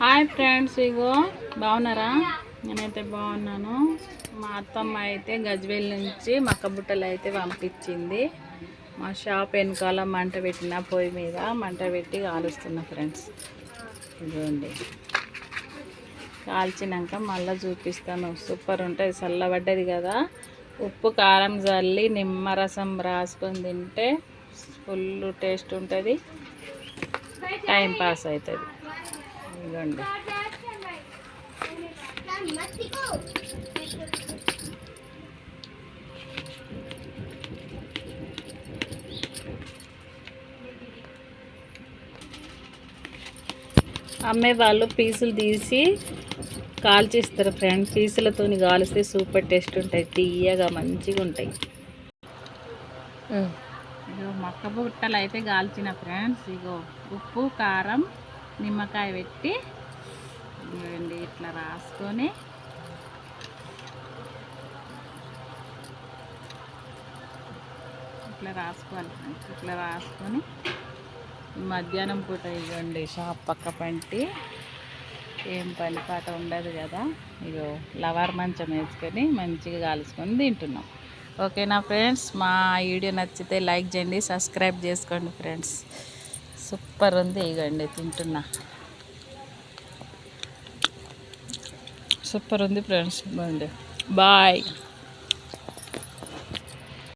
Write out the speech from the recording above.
Hi friends ఇగో బాగున్నారా? నేనైతే బాగున్నాను. మా అత్తమ్మ అయితే గజ్వేల్ నుంచి మక్క బుట్టలు అయితే పంపించింది. మా షాప్ వెనకాల మంట పెట్టిన పొయ్యి మీద మంట పెట్టి కాలుస్తున్నా ఫ్రెండ్స్. ఇదిగోండి. కాల్చినాక మళ్ళీ చూపిస్తాను. సూపర్ ఉంటుంది చల్లబడ్డది కదా. ఉప్పు కారం చల్లి నిమ్మరసం రాసుకొని తింటే ఫుల్ టేస్ట్ ఉంటుంది. టైం పాస్ అవుతుంది. ఇదిగోండి. అమ్మే వాళ్ళు పీసులు తీసి కాల్చిస్తారు ఫ్రెండ్ పీసులతో కాలిస్తే సూపర్ టేస్ట్ ఉంటాయి. తీయగా మంచిగా ఉంటాయి. ఇగో మక్క బుట్టలు అయితే కాల్చిన ఫ్రెండ్స్ ఇగో ఉప్పు కారం నిమ్మకాయ పెట్టి ఇట్లా రాసుకొని ఇట్లా రాసుకోవాలి ఫ్రెండ్స్ ఇట్లా రాసుకొని మధ్యాహ్నం పూట ఇవ్వండి షాప్ పక్క పంటి ఏం పని పాట ఉండదు కదా. ఇగో లవర్ మంచం వేసుకొని మంచిగా కాల్చుకొని తింటున్నాం. ఓకేనా ఫ్రెండ్స్? మా వీడియో నచ్చితే లైక్ చేయండి సబ్స్క్రైబ్ చేసుకోండి ఫ్రెండ్స్. సూపర్ ఉంది ఇగండి తింటున్నా. సూపర్ ఉంది ఫ్రెండ్స్ బాగుంది. బాయ్.